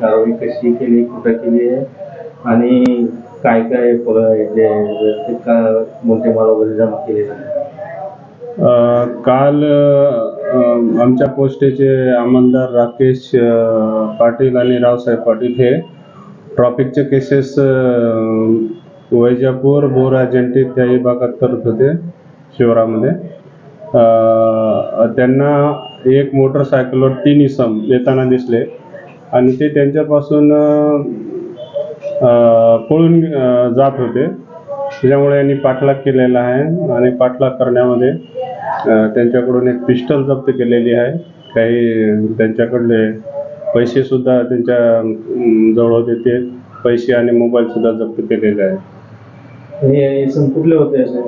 कारवाई कशी केली कुठं केली आहे आणि काय काय जे का मोठे माल वगैरे जमा केलेले आहे काल आमच्या पोस्टेचे आमदार राकेश पाटील आणि रावसाहेब पाटील हे ट्रॉफिकचे केसेस वैजापूर बोरा जंटी त्या विभागात करत होते शिवरामध्ये. त्यांना एक मोटरसायकलवर तीन इसम येताना दिसले. आणि ते त्यांच्यापासून अ, पळून जात होते. त्याच्यामुळे यांनी पाठलाग केलेला आहे आणि पाठलाग करण्यामध्ये त्यांच्याकडून एक पिस्टल जप्त केलेली आहे. काही त्यांच्याकडले पैसे सुद्धा त्यांच्या जवळ होते. ते पैसे आणि मोबाईल सुद्धा जप्त केलेले आहे हे इसम कुठले होते असे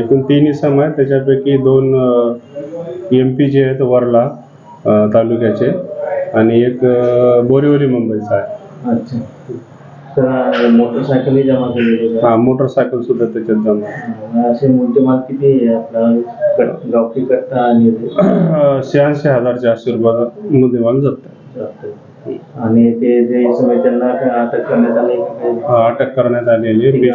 एकूण तीन इसम आहेत. त्याच्यापैकी दोन एम पीचे आहेत वरला तालुक्याचे. आणि एक बोरिवली मुंबईचा आहे. अच्छा. तर मोटरसायकलही जमा केलेली हा मोटरसायकल सुद्धा त्याच्यात जमा. असे मोठे माल किती आहे आपला गावठी कट्टा आणि शहाऐंशी हजारच्या आशीर्वादात मुद्देमाल जप्त आहे. जास्त. आणि ते जे त्यांना अटक करण्यात आली अटक करण्यात आलेली